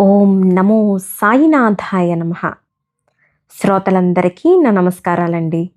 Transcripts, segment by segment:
ఓం నమో సాయినాథాయ నమ. శ్రోతలందరికీ నా నమస్కారాలండి.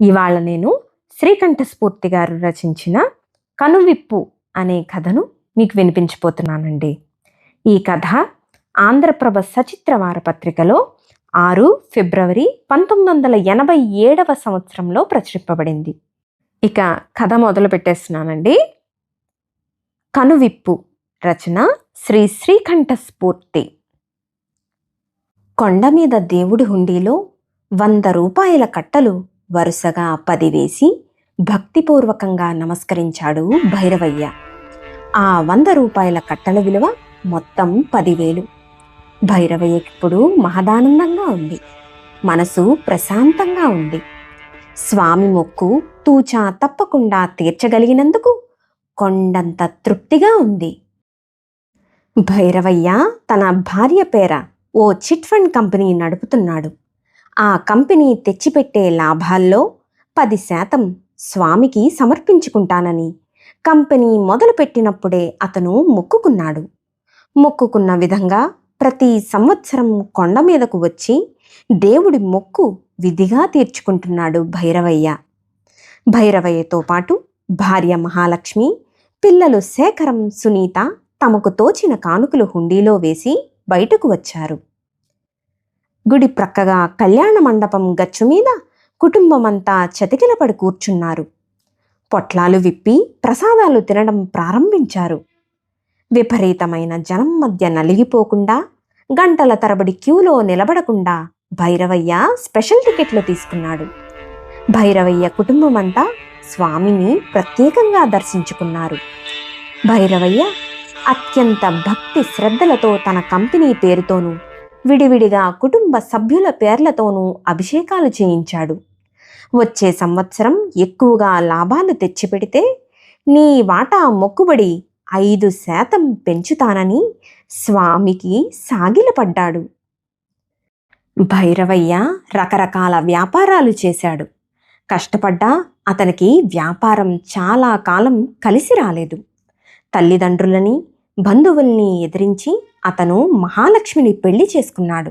ఇవాళ నేను శ్రీకంఠస్ఫూర్తి గారు రచించిన కనువిప్పు అనే కథను మీకు వినిపించబోతున్నానండి ఈ కథ ఆంధ్రప్రభ సచిత్ర వారపత్రికలో ఆరు ఫిబ్రవరి పంతొమ్మిది వందల ఎనభై ఏడవ సంవత్సరంలో ప్రచురింపబడింది. ఇక కథ మొదలు పెట్టేస్తున్నానండి కనువిప్పు రచన శ్రీ శ్రీకంఠస్ఫూర్తి. కొండ మీద దేవుడి హుండీలో వంద రూపాయల కట్టలు వరుసగా పది వేసి భక్తిపూర్వకంగా నమస్కరించాడు భైరవయ్య. ఆ వంద రూపాయల కట్టల విలువ మొత్తం పదివేలు. భైరవయ్యకిప్పుడు మహదానందంగా ఉంది. మనసు ప్రశాంతంగా ఉంది. స్వామి మొక్కు తూచా తప్పకుండా తీర్చగలిగినందుకు కొండంత తృప్తిగా ఉంది. భైరవయ్య తన భార్య పేర ఓ చిట్ ఫండ్ కంపెనీ నడుపుతున్నాడు. ఆ కంపెనీ తెచ్చిపెట్టే లాభాల్లో పది శాతం స్వామికి సమర్పించుకుంటానని కంపెనీ మొదలుపెట్టినప్పుడే అతను మొక్కుకున్నాడు. మొక్కుకున్న విధంగా ప్రతి సంవత్సరం కొండ మీదకు వచ్చి దేవుడి మొక్కు విధిగా తీర్చుకుంటున్నాడు భైరవయ్య. భైరవయ్యతో పాటు భార్య మహాలక్ష్మి పిల్లలు శేఖరం సునీత తమకు తోచిన కానుకలు హుండీలో వేసి బయటకు వచ్చారు. గుడి ప్రక్కగా కళ్యాణ మండపం గచ్చు మీద కుటుంబమంతా చతికిలపడి కూర్చున్నారు. పొట్లాలు విప్పి ప్రసాదాలు తినడం ప్రారంభించారు. విపరీతమైన జనం మధ్య నలిగిపోకుండా గంటల తరబడి క్యూలో నిలబడకుండా భైరవయ్య స్పెషల్ టికెట్లు తీసుకున్నాడు. భైరవయ్య కుటుంబమంతా స్వామిని ప్రత్యేకంగా దర్శించుకున్నారు. భైరవయ్య అత్యంత భక్తి శ్రద్ధలతో తన కంపెనీ పేరుతోనూ విడివిడిగా కుటుంబ సభ్యుల పేర్లతోనూ అభిషేకాలు చేయించాడు. వచ్చే సంవత్సరం ఎక్కువగా లాభాలు తెచ్చిపెడితే నీ వాటా మొక్కుబడి ఐదు శాతం పెంచుతానని స్వామికి సాగిలపడ్డాడు. భైరవయ్య రకరకాల వ్యాపారాలు చేశాడు. కష్టపడ్డా అతనికి వ్యాపారం చాలా కాలం కలిసి రాలేదు. తల్లిదండ్రులని బంధువుల్ని ఎదిరించి అతను మహాలక్ష్మిని పెళ్ళి చేసుకున్నాడు.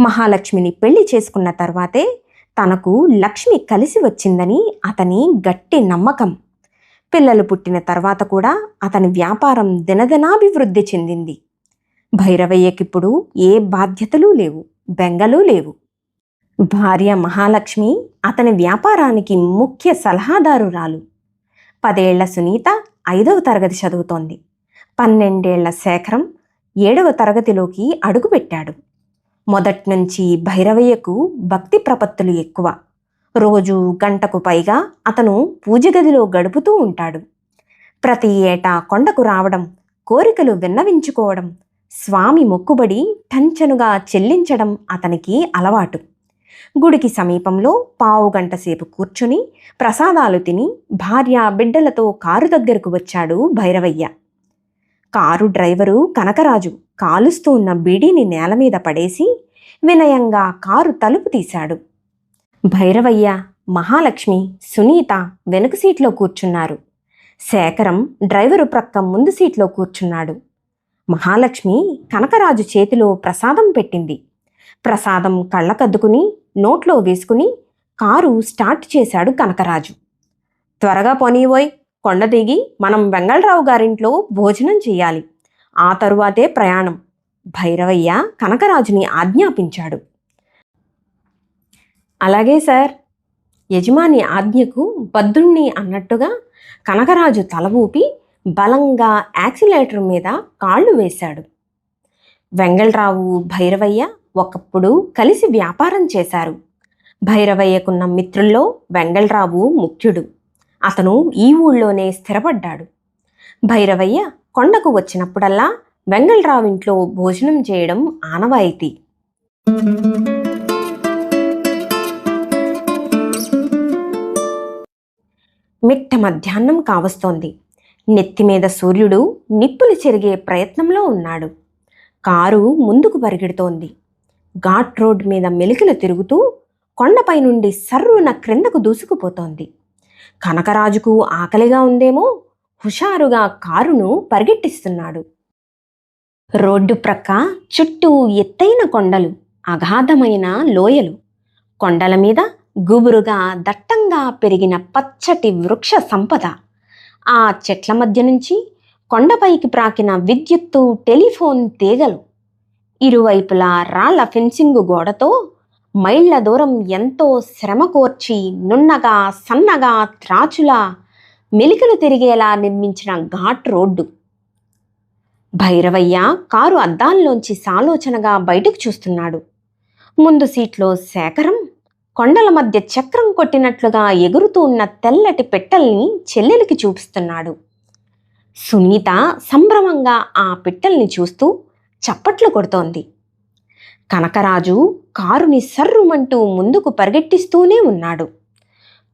మహాలక్ష్మిని పెళ్ళి చేసుకున్న తర్వాతే తనకు లక్ష్మి కలిసి వచ్చిందని అతని గట్టి నమ్మకం. పిల్లలు పుట్టిన తర్వాత కూడా అతని వ్యాపారం దినదినాభివృద్ధి చెందింది. భైరవయ్యకిప్పుడు ఏ బాధ్యతలు లేవు బెంగలు లేవు. భార్య మహాలక్ష్మి అతని వ్యాపారానికి ముఖ్య సలహాదారురాలు పదేళ్ళ సునీత ఐదవ తరగతి చదువుతోంది. పన్నెండేళ్ళ శేఖరం ఏడవ తరగతిలోకి అడుగుపెట్టాడు. మొదట్నుంచి భైరవయ్యకు భక్తి ప్రపత్తులు ఎక్కువ. రోజు గంటకు పైగా అతను పూజగదిలో గడుపుతూ ఉంటాడు. ప్రతి ఏటా కొండకు రావడం కోరికలు విన్నవించుకోవడం స్వామి మొక్కుబడి టంచనుగా చెల్లించడం అతనికి అలవాటు. గుడికి సమీపంలో పావు గంట సేపు కూర్చుని ప్రసాదాలు తిని భార్య బిడ్డలతో కారు దగ్గరకు వచ్చాడు భైరవయ్య. కారు డ్రైవరు కనకరాజు కాలుస్తూ ఉన్న బీడీని నేల మీద పడేసి వినయంగా కారు తలుపు తీశాడు. భైరవయ్య మహాలక్ష్మి సునీత వెనుక సీట్లో కూర్చున్నారు. శేఖరం డ్రైవరు ప్రక్క ముందు సీట్లో కూర్చున్నాడు. మహాలక్ష్మి కనకరాజు చేతిలో ప్రసాదం పెట్టింది. ప్రసాదం కళ్ళకద్దుకుని నోట్లో వేసుకుని కారు స్టార్ట్ చేశాడు కనకరాజు. త్వరగా పోనీవోయ్ కొండ దిగి మనం వెంగళరావు గారింట్లో భోజనం చేయాలి. ఆ తరువాతే ప్రయాణం. భైరవయ్య కనకరాజుని ఆజ్ఞాపించాడు. అలాగే సార్ యజమాని ఆజ్ఞకు బద్రుణ్ణి అన్నట్టుగా కనకరాజు తల ఊపి బలంగా యాక్సిలేటర్ మీద కాళ్ళు వేశాడు. వెంగళరావు భైరవయ్య ఒకప్పుడు కలిసి వ్యాపారం చేశారు. భైరవయ్యకున్న మిత్రుల్లో వెంగళరావు ముఖ్యుడు. అతను ఈ ఊళ్ళోనే స్థిరపడ్డాడు. భైరవయ్య కొండకు వచ్చినప్పుడల్లా వెంగళరావింట్లో భోజనం చేయడం ఆనవాయితీ. మిట్ట మధ్యాహ్నం కావస్తోంది. నెత్తిమీద సూర్యుడు నిప్పులు చెరిగే ప్రయత్నంలో ఉన్నాడు. కారు ముందుకు పరిగెడుతోంది. ఘాట్ రోడ్ మీద మెలికలు తిరుగుతూ కొండపై నుండి సర్రున క్రిందకు దూసుకుపోతోంది. కనకరాజుకు ఆకలిగా ఉందేమో? హుషారుగా కారును పరిగెట్టిస్తున్నాడు. రోడ్డు ప్రక్క చుట్టూ ఎత్తైన కొండలు అగాధమైన లోయలు. కొండల మీద గుబురుగా దట్టంగా పెరిగిన పచ్చటి వృక్ష సంపద. ఆ చెట్ల మధ్య నుంచి కొండపైకి ప్రాకిన విద్యుత్తు టెలిఫోన్ తీగలు. ఇరువైపులా రాళ్ళ ఫెన్సింగ్ గోడతో మైళ్ళ దూరం ఎంతో శ్రమ కోర్చి నున్నగా సన్నగా త్రాచులా మెలికలు తిరిగేలా నిర్మించిన ఘాట్ రోడ్డు. భైరవయ్య కారు అద్దాల్లోంచి సాలోచనగా బయటకు చూస్తున్నాడు. ముందు సీట్లో శేఖరం కొండల మధ్య చక్రం కొట్టినట్లుగా ఎగురుతూ ఉన్న తెల్లటి పిట్టల్ని చెల్లెలికి చూపిస్తున్నాడు. సునీత సంభ్రమంగా ఆ పిట్టల్ని చూస్తూ చప్పట్లు కొడుతోంది. కనకరాజు కారుని సర్రుమంటూ ముందుకు పరిగెట్టిస్తూనే ఉన్నాడు.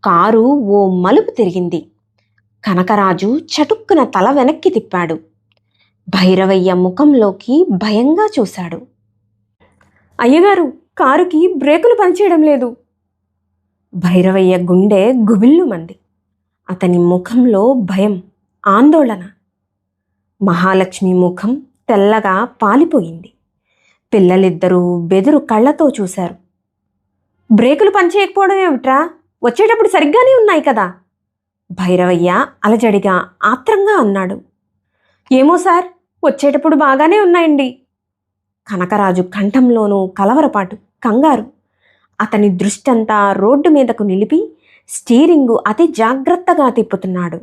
కారు ఓ మలుపు తిరిగింది. కనకరాజు చటుక్కున తల వెనక్కి తిప్పాడు. భైరవయ్య ముఖంలోకి భయంగా చూశాడు. అయ్యగారు కారుకి బ్రేకులు పనిచేయడం లేదు. భైరవయ్య గుండె గుబిల్లుమంది. అతని ముఖంలో భయం ఆందోళన. మహాలక్ష్మి ముఖం తెల్లగా పాలిపోయింది. పిల్లలిద్దరూ బెదురు కళ్ళతో చూశారు. బ్రేకులు పనిచేయకపోవడం ఏమిట్రా? వచ్చేటప్పుడు సరిగ్గానే ఉన్నాయి కదా? భైరవయ్య అలజడిగా ఆత్రంగా అన్నాడు ఏమో సార్ వచ్చేటప్పుడు బాగానే ఉన్నాయండి. కనకరాజు కంఠంలోనూ కలవరపాటు కంగారు. అతని దృష్టంతా రోడ్డు మీదకు నిలిపి స్టీరింగు అతి జాగ్రత్తగా తిప్పుతున్నాడు.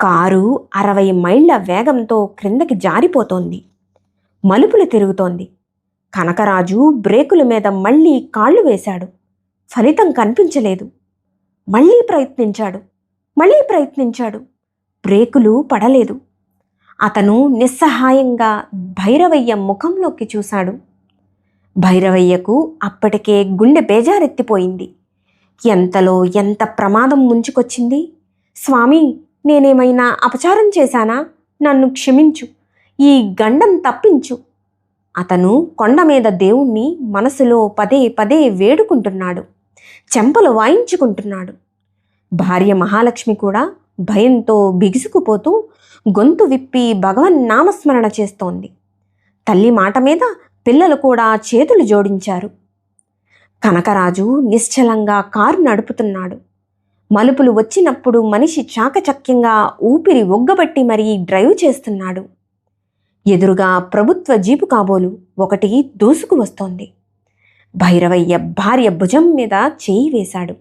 కారు అరవై మైళ్ళ వేగంతో క్రిందకి జారిపోతోంది. మలుపులు తిరుగుతోంది. కనకరాజు బ్రేకుల మీద మళ్ళీ కాళ్ళు వేశాడు. ఫలితం కనిపించలేదు. మళ్ళీ ప్రయత్నించాడు. మళ్ళీ ప్రయత్నించాడు. బ్రేకులు పడలేదు. అతను నిస్సహాయంగా భైరవయ్య ముఖంలోకి చూశాడు. భైరవయ్యకు అప్పటికే గుండె బేజారెత్తిపోయింది. ఎంతలో ఎంత ప్రమాదం ముంచుకొచ్చింది? స్వామి నేనేమైనా అపచారం చేశానా? నన్ను క్షమించు. ఈ గండం తప్పించు. అతను కొండ మీద దేవుణ్ణి మనసులో పదే పదే వేడుకుంటున్నాడు. చెంపలు వాయించుకుంటున్నాడు. భార్య మహాలక్ష్మి కూడా భయంతో బిగుసుకుపోతూ గొంతు విప్పి భగవన్ నామస్మరణ చేస్తోంది. తల్లి మాట మీద పిల్లలు కూడా చేతులు జోడించారు. కనకరాజు నిశ్చలంగా కారు నడుపుతున్నాడు. మలుపులు వచ్చినప్పుడు మనిషి చాకచక్యంగా ఊపిరి ఒగ్గబట్టి మరీ డ్రైవ్ చేస్తున్నాడు. ఎదురుగా ప్రభుత్వ జీపు కాబోలు ఒకటి దూసుకు వస్తోంది. భైరవయ్య భార్య భుజం మీద చేయి వేశాడు.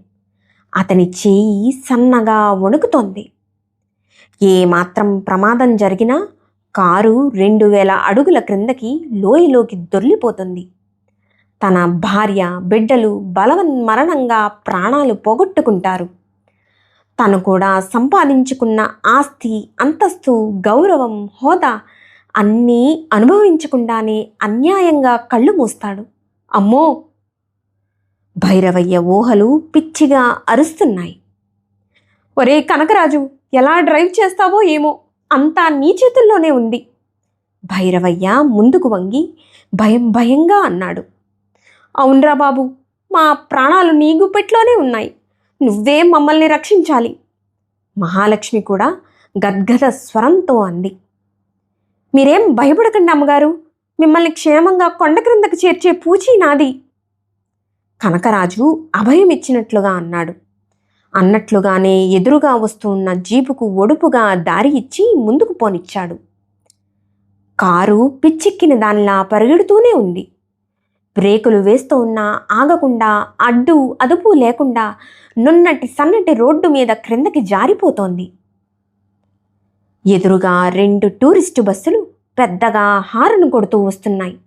అతని చేయి సన్నగా వణుకుతోంది. ఏ మాత్రం ప్రమాదం జరిగినా కారు రెండు వేల అడుగుల క్రిందకి లోయలోకి దొర్లిపోతుంది. తన భార్య బిడ్డలు బలవన్మరణంగా ప్రాణాలు పోగొట్టుకుంటారు. తను కూడా సంపాదించుకున్న ఆస్తి అంతస్తు గౌరవం హోదా అన్నీ అనుభవించకుండానే అన్యాయంగా కళ్ళు మూస్తాడు. అమ్మో! భైరవయ్య ఊహలు పిచ్చిగా అరుస్తున్నాయి. ఒరే కనకరాజు ఎలా డ్రైవ్ చేస్తావో ఏమో? అంతా నీ చేతుల్లోనే ఉంది. భైరవయ్య ముందుకు వంగి భయం భయంగా అన్నాడు. అవునరా బాబు మా ప్రాణాలు నీ గుప్పెట్లోనే ఉన్నాయి. నువ్వే మమ్మల్ని రక్షించాలి. మహాలక్ష్మి కూడా గద్గద స్వరంతో అంది. మీరేం భయపడకండి అమ్మగారు. మిమ్మల్ని క్షేమంగా కొండ క్రిందకు చేర్చే పూచి నాది. కనకరాజు అభయం ఇచ్చినట్లుగా అన్నాడు. అన్నట్లుగానే ఎదురుగా వస్తున్న జీపుకు ఒడుపుగా దారి ఇచ్చి ముందుకు పోనిచ్చాడు. కారు పిచ్చెక్కిన దానిలా పరిగెడుతూనే ఉంది. బ్రేకులు వేస్తూ ఉన్నా ఆగకుండా అడ్డు అదుపు లేకుండా నున్నటి సన్నటి రోడ్డు మీద క్రిందకి జారిపోతోంది. ఎదురుగా రెండు టూరిస్టు బస్సులు పెద్దగా హారను కొడుతూ వస్తున్నాయి.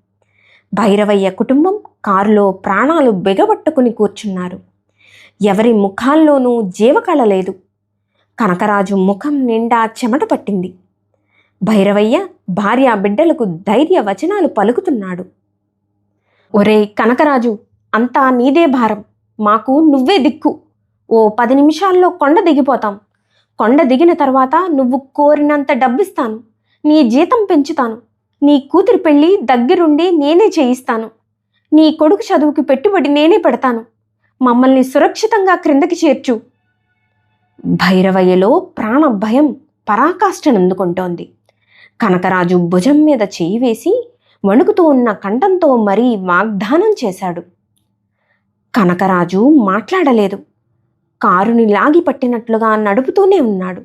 భైరవయ్య కుటుంబం కారులో ప్రాణాలు బిగబట్టుకుని కూర్చున్నారు. ఎవరి ముఖాల్లోనూ జీవకళ లేదు. కనకరాజు ముఖం నిండా చెమట పట్టింది. భైరవయ్య భార్య బిడ్డలకు ధైర్య వచనాలు పలుకుతున్నాడు. ఒరే కనకరాజు అంతా నీదే భారం. మాకు నువ్వే దిక్కు. ఓ పది నిమిషాల్లో కొండ దిగిపోతాం. కొండ దిగిన తర్వాత నువ్వు కోరినంత డబ్బిస్తాను. నీ జీతం పెంచుతాను. నీ కూతురి పెళ్ళి దగ్గరుండి నేనే చేయిస్తాను. నీ కొడుకు చదువుకి పెట్టుబడి నేనే పెడతాను. మమ్మల్ని సురక్షితంగా క్రిందకి చేర్చు. భైరవయ్యలో ప్రాణ భయం పరాకాష్ఠనందుకుంటోంది కనకరాజు భుజం మీద చేయి వేసి వణుకుతూ ఉన్న కంఠంతో మరీ వాగ్దానం చేశాడు. కనకరాజు మాట్లాడలేదు. కారుని లాగి పట్టినట్లుగా నడుపుతూనే ఉన్నాడు.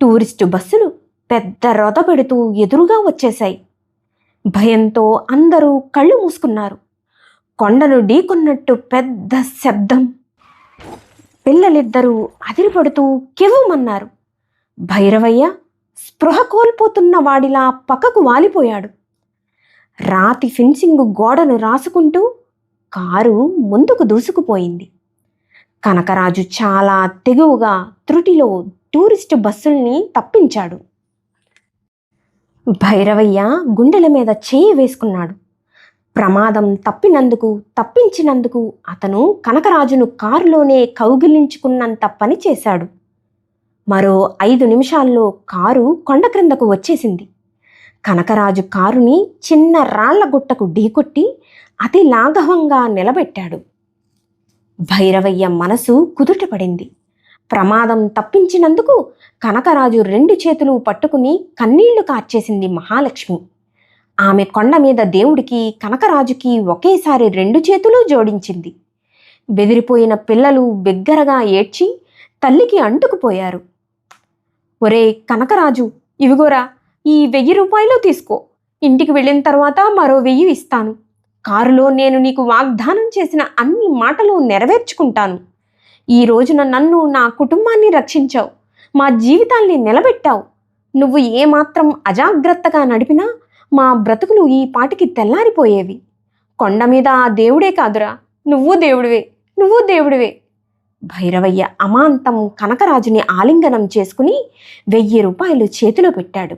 టూరిస్టు బస్సులు పెద్ద రొద పెడుతూ ఎదురుగా వచ్చేశాయి. భయంతో అందరూ కళ్ళు మూసుకున్నారు. కొండను ఢీకొన్నట్టు పెద్ద శబ్దం. పిల్లలిద్దరూ అదిరిపడుతూ కెవ్వుమన్నారు. భైరవయ్య స్పృహ కోల్పోతున్న వాడిలా పక్కకు వాలిపోయాడు. రాతి ఫెన్సింగ్ గోడను రాసుకుంటూ కారు ముందుకు దూసుకుపోయింది. కనకరాజు చాలా తెగువగా త్రుటిలో టూరిస్ట్ బస్సుల్ని తప్పించాడు. భైరవయ్య గుండెల మీద చేయి వేసుకున్నాడు. ప్రమాదం తప్పినందుకు తప్పించినందుకు అతను కనకరాజును కారులోనే కౌగిలించుకున్నంత పని చేశాడు. మరో ఐదు నిమిషాల్లో కారు కొండ క్రిందకు వచ్చేసింది. కనకరాజు కారుని చిన్న రాళ్ళ గుట్టకు ఢీకొట్టి అతి లాఘవంగా నిలబెట్టాడు. భైరవయ్య మనసు కుదుటపడింది. ప్రమాదం తప్పించినందుకు కనకరాజు రెండు చేతులు పట్టుకుని కన్నీళ్ళు కార్చేసింది మహాలక్ష్మి. ఆమె కొండ మీద దేవుడికి కనకరాజుకి ఒకేసారి రెండు చేతులు జోడించింది. బెదిరిపోయిన పిల్లలు బిగ్గరగా ఏడ్చి తల్లికి అంటుకుపోయారు. ఒరే కనకరాజు ఇవిగోరా ఈ వెయ్యి రూపాయలు తీసుకో. ఇంటికి వెళ్ళిన తర్వాత మరో వెయ్యి ఇస్తాను. కారులో నేను నీకు వాగ్దానం చేసిన అన్ని మాటలు నెరవేర్చుకుంటాను. ఈ రోజున నన్ను నా కుటుంబాన్ని రక్షించావు. మా జీవితాల్ని నిలబెట్టావు. నువ్వు ఏమాత్రం అజాగ్రత్తగా నడిపినా మా బ్రతుకులు ఈ పాటికి తెల్లారిపోయేవి. కొండ మీద ఆ దేవుడే కాదురా. నువ్వు దేవుడివే. నువ్వు దేవుడివే. భైరవయ్య అమాంతం కనకరాజుని ఆలింగనం చేసుకుని వెయ్యి రూపాయలు చేతిలో పెట్టాడు.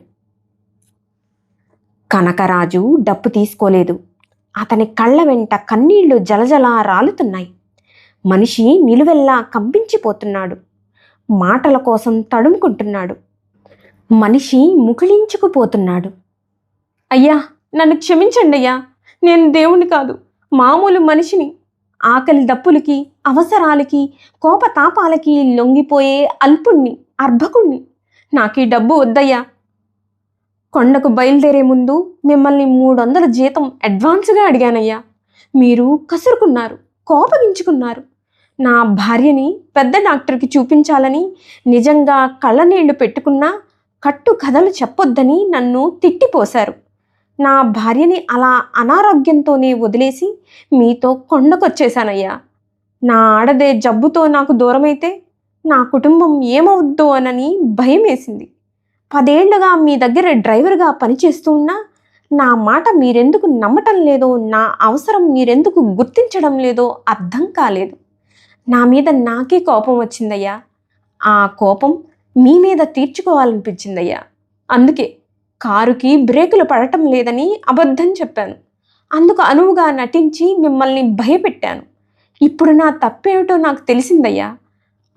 కనకరాజు డప్పు తీసుకోలేదు. అతని కళ్ళ వెంట కన్నీళ్ళు జలజలా రాలుతున్నాయి. మనిషి నిలువెల్లా కంపించిపోతున్నాడు. మాటల కోసం తడుముకుంటున్నాడు. మనిషి ముకుళించుకుపోతున్నాడు అయ్యా నన్ను క్షమించండి అయ్యా నేను దేవుణ్ణి కాదు మామూలు మనిషిని. ఆకలి దప్పులకి అవసరాలకి కోపతాపాలకి లొంగిపోయే అల్పుణ్ణి అర్భకుణ్ణి. నాకు ఈ డబ్బు వద్దయ్యా. కొండకు బయలుదేరే ముందు మిమ్మల్ని మూడు వందల జీతం అడ్వాన్స్గా అడిగానయ్యా. మీరు కసురుకున్నారు కోపగించుకున్నారు. నా భార్యని పెద్ద డాక్టర్కి చూపించాలని నిజంగా కళ్ళనీళ్ళు పెట్టుకున్నా కట్టు కథలు చెప్పొద్దని నన్ను తిట్టిపోశారు. నా భార్యని అలా అనారోగ్యంతోనే వదిలేసి మీతో కొండకొచ్చేశానయ్యా. నా ఆడదే జబ్బుతో నాకు దూరమైతే నా కుటుంబం ఏమవుద్దో అనని భయం వేసింది పదేళ్ళుగా మీ దగ్గర డ్రైవర్గా పనిచేస్తూ ఉన్నా నా మాట మీరెందుకు నమ్మటం లేదో నా అవసరం మీరెందుకు గుర్తించడం లేదో అర్థం కాలేదు. నా మీద నాకే కోపం వచ్చిందయ్యా. ఆ కోపం మీ మీద తీర్చుకోవాలనిపించిందయ్యా. అందుకే కారుకి బ్రేకులు పడటం లేదని అబద్ధం చెప్పాను. అందుకు అనువుగా నటించి మిమ్మల్ని భయపెట్టాను. ఇప్పుడు నా తప్పేమిటో నాకు తెలిసిందయ్యా.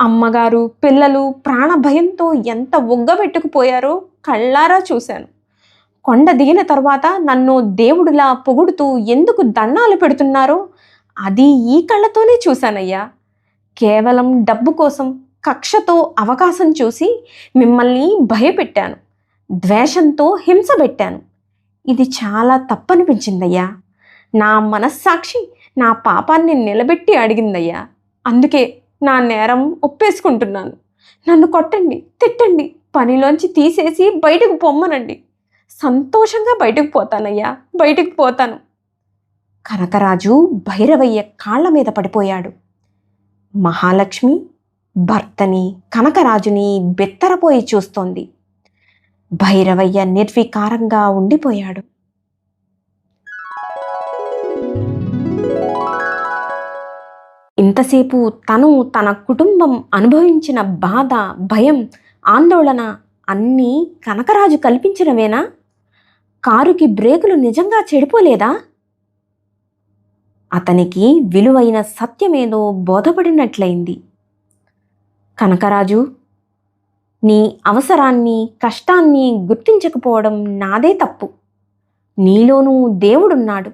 అమ్మగారు పిల్లలు ప్రాణభయంతో ఎంత ఒగ్గబెట్టుకుపోయారో కళ్ళారా చూశాను. కొండ దిగిన తర్వాత నన్ను దేవుడిలా పొగుడుతూ ఎందుకు దండాలు పెడుతున్నారో అది ఈ కళ్ళతోనే చూశానయ్యా. కేవలం డబ్బు కోసం కక్షతో అవకాశం చూసి మిమ్మల్ని భయపెట్టాను. ద్వేషంతో హింస పెట్టాను. ఇది చాలా తప్పనిపించిందయ్యా. నా మనస్సాక్షి నా పాపాన్ని నిలబెట్టి అడిగిందయ్యా. అందుకే నా నేరం ఒప్పేసుకుంటున్నాను నన్ను కొట్టండి తిట్టండి పనిలోంచి తీసేసి బయటకు పొమ్మనండి. సంతోషంగా బయటకు పోతానయ్యా బయటకు పోతాను. కనకరాజు భైరవయ్య కాళ్ళ మీద పడిపోయాడు. మహాలక్ష్మి భర్తని కనకరాజుని బెత్తరపోయి చూస్తోంది. భైరవయ్య నిర్వికారంగా ఉండిపోయాడు. ఇంతసేపు తను తన కుటుంబం అనుభవించిన బాధ భయం ఆందోళన అన్నీ కనకరాజు కల్పించినవేనా కారుకి బ్రేకులు నిజంగా చెడిపోలేదా? అతనికి విలువైన సత్యమేదో బోధపడినట్లయింది. కనకరాజు నీ అవసరాన్ని కష్టాన్ని గుర్తించకపోవడం నాదే తప్పు. నీలోనూ దేవుడున్నాడు.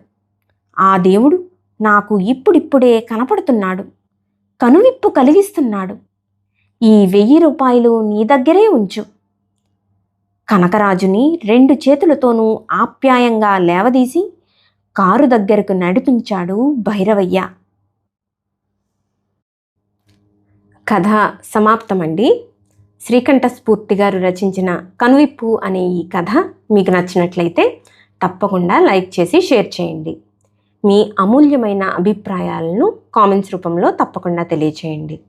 ఆ దేవుడు నాకు ఇప్పుడిప్పుడే కనపడుతున్నాడు. కనువిప్పు కలిగిస్తున్నాడు. ఈ వెయ్యి రూపాయలు నీ దగ్గరే ఉంచు. కనకరాజుని రెండు చేతులతోనూ ఆప్యాయంగా లేవదీసి కారు దగ్గరకు నడిపించాడు భైరవయ్య. కథ సమాప్తమండి. శ్రీకంఠస్ఫూర్తి గారు రచించిన కనువిప్పు అనే ఈ కథ మీకు నచ్చినట్లయితే తప్పకుండా లైక్ చేసి షేర్ చేయండి. మీ అమూల్యమైన అభిప్రాయాలను కామెంట్స్ రూపంలో తప్పకుండా తెలియచేయండి.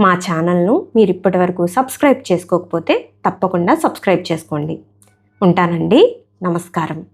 మా ఛానల్ను మీరు ఇప్పటివరకు సబ్స్క్రైబ్ చేసుకోకపోతే తప్పకుండా సబ్స్క్రైబ్ చేసుకోండి. ఉంటానండి. నమస్కారం.